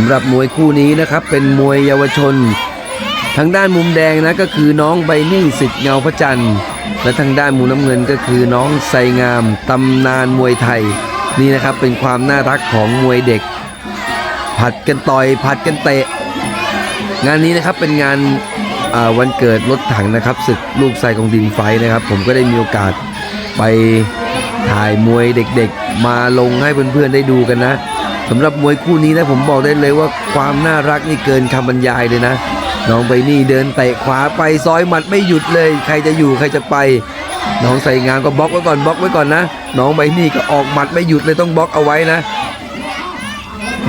ำหรับมวยคู่นี้นะครับเป็นมวยเยาวชน ทางด้านมุมแดงนะก็คือน้องใบนี่สิทธิ์เงาพระจันทร์และทางด้านมุมน้ำเงินก็คือน้องไซงามตำนานมวยไทย นี่นะครับเป็นความน่ารักของมวยเด็ก ผัดกันต่อยผัดกันเตะ งานนี้นะครับเป็นงานวันเกิดรถถังนะครับศึกลูกไซกองดินไฟนะครับ ผมก็ได้มีโอกาสไปถ่ายมวยเด็กๆ มาลงให้เพื่อนๆได้ดูกันนะ สำหรับมวยคู่นี้นะผมบอกได้เลยว่าความน่ารักนี่เกินคำบรรยายเลยนะ น้องใบนี่เดินเตะขวาไปซอยหมัดไม่หยุดเลย ใครจะอยู่ใครจะไป น้องใส่งามก็บล็อกไว้ก่อนบล็อกไว้ก่อนนะ น้องใบนี่ก็ออกหมัดไม่หยุดเลยต้องบล็อกเอาไว้นะ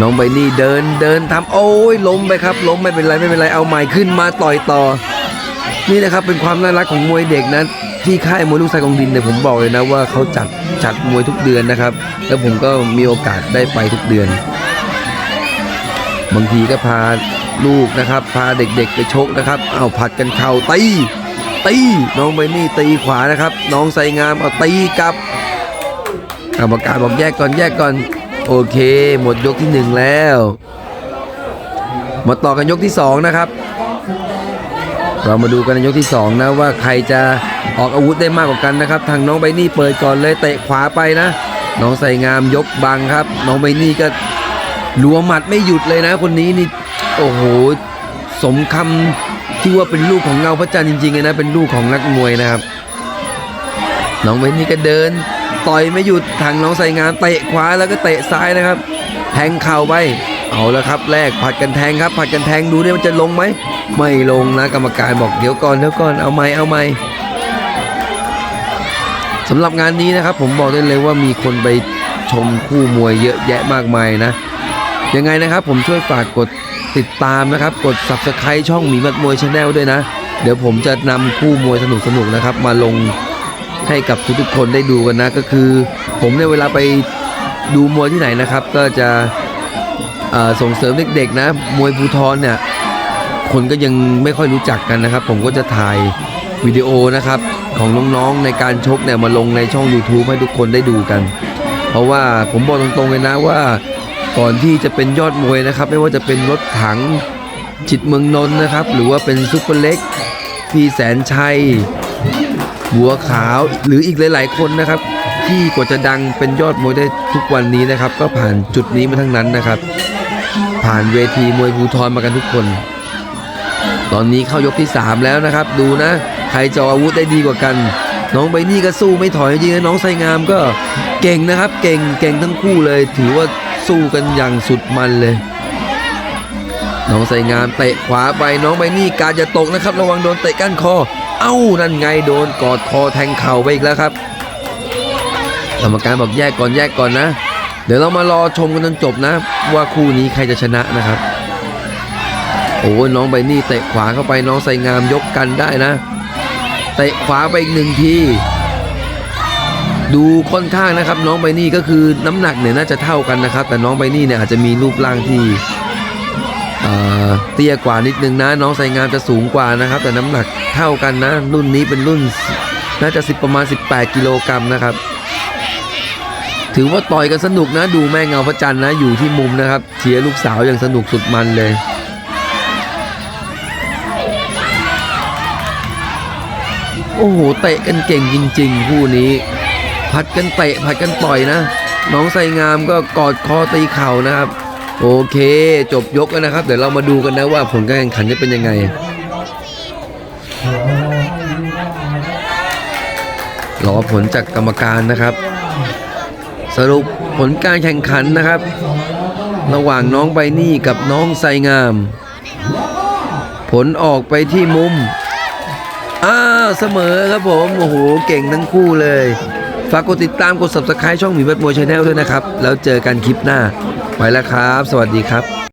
น้องใบนี่เดินเดินทำโอ้ยล้มไปครับล้มไม่เป็นไรไม่เป็นไรเอาใหม่ขึ้นมาต่อยต่อ นี่นะครับเป็นความน่ารักของมวยเด็กนะ ที่ค่ายมวยลูกไซกองดินเนี่ยผมบอกเลยนะว่าเขาจัดจัดมวยทุกเดือนนะครับ แล้วผมก็มีโอกาสได้ไปทุกเดือน บางทีก็พาลูกนะครับ พาเด็กๆไปชกนะครับเอาผัดกันเข่าตีตีน้องใบนี่ตีขวานะครับ น้องใส่งามเอาตีกลับกรรมการบอกแยกก่อนแยกก่อน โอเค หมดยกที่หนึ่งแล้วมาต่อกันยกที่สองนะครับ เรามาดูกันในยกที่สองนะว่าใครจะ ออกอาวุธได้มากกว่ากันนะครับ ทางน้องใบนี่เปิดก่อนเลยเตะขวาไปนะ น้องใส่งามยกบังครับ น้องใบนี่ก็รัวหมัดไม่หยุดเลยนะ คนนี้นี่โอ้โหสมคำที่ว่าเป็นลูกของเงาพระจันทร์จริงๆเลยนะเป็นลูกของนักมวยนะครับ น้องใบนี่ก็เดิน ต่อยไม่หยุดทางน้องใส่งามเตะขวาแล้วก็เตะซ้ายนะครับ แทงเข่าไปเอาแล้วครับแรกผัดกันแทงครับผัดกันแทงดูเนี่ยมันจะลงไหมไม่ลงนะกรรมการบอกเดี๋ยวก่อนเดี๋ยวก่อนเอาไหมเอาไหม สำหรับงานนี้นะครับ ผมบอกได้เลยว่ามีคนไปชมคู่มวยเยอะแยะมากมายนะ ยังไงนะครับ ผมช่วยฝากกดติดตามนะครับ กด subscribe ช่องหมีมัดมวยชาแนลด้วยนะ เดี๋ยวผมจะนำคู่มวยสนุกๆนะครับ มาลงให้กับทุกๆคนได้ดูกันนะ ก็คือ ผมเนี่ยเวลาไปดูมวยที่ไหนนะครับ ก็จะส่งเสริมเด็กๆนะ มวยภูทรเนี่ยคนก็ยังไม่ค่อยรู้จักกันนะครับ ผมก็จะถ่ายวิดีโอนะครับ ของน้องๆในการชกเนี่ยมาลงในช่อง YouTube ให้ทุกคนได้ดูกัน เพราะว่าผมบอกตรงๆเลยนะว่าก่อนที่จะเป็นยอดมวยนะครับ ไม่ว่าจะเป็นรถถังจิตเมืองนนท์นะครับ หรือว่าเป็นซุปเปอร์เล็กพี่แสนชัยบัวขาวหรืออีกหลาย ๆ คนนะครับ ที่กว่าจะดังเป็นยอดมวยได้ทุกวันนี้นะครับ ก็ผ่านจุดนี้มาทั้งนั้นนะครับ ผ่านเวทีมวยภูทรมากันทุกคน ตอนนี้เข้ายกที่ 3 แล้วนะครับ ดูนะ ใครจะเอาอาวุธได้ดีกว่ากัน น้องใบนี่ก็สู้ไม่ถอยจริงนะน้องไซงามก็เก่งนะครับ เก่งเก่งทั้งคู่เลย ถือว่าสู้กันอย่างสุดมันเลย น้องไซงามเตะขวาไปน้องใบนี่การจะตกนะครับ ระวังโดนเตะก้านคอ เอ้านั่นไงโดนกอดคอแทงเข่าไปอีกแล้วครับกรรมการบอกแยกก่อนแยกก่อนนะ เดี๋ยวเรามารอชมกันจนจบนะ ว่าคู่นี้ใครจะชนะนะครับโอ้น้องใบนี่เตะขวาเข้าไปน้องใส่งามยกกันได้นะ เตะขวาไปอีกหนึ่งทีดูค่อนข้างนะครับ น้องใบนี่ก็คือน้ำหนักเนี่ยน่าจะเท่ากันนะครับ แต่น้องใบนี่เนี่ยอาจจะมีรูปร่างที่เอ่อเตี้ยกว่านิดนึงนะ น้องใส่งามจะสูงกว่านะครับ แต่น้ำหนักเท่ากันนะ รุ่นนี้เป็นรุ่นน่าจะ 10 ประมาณ 18 กิโลกรัมนะครับ ถือว่าต่อยกันสนุกนะ ดูแม่เงาพระจันทร์นะอยู่ที่มุมนะครับเชียร์ลูกสาวอย่างสนุกสุดมันเลย โอ้โหเตะกันเก่งจริง ๆ คู่นี้ ผัดกันเตะผัดกันต่อยนะน้องไซงามก็กอดคอตีเข่านะครับ โอเค จบยกแล้วนะครับ เดี๋ยวเรามาดูกันนะว่าผลการแข่งขันจะเป็นยังไงรอผลจากกรรมการนะครับ สรุปผลการแข่งขันนะครับ ระหว่างน้องใบนี่กับน้องไซงาม ผลออกไปที่มุม เสมอครับผม โอ้โห เก่งทั้งคู่เลย ฝากกดติดตามกด subscribe ช่องหมีเบิร์ดมวยชาแนลด้วยนะครับ แล้วเจอกันคลิปหน้า ไปแล้วครับ สวัสดีครับ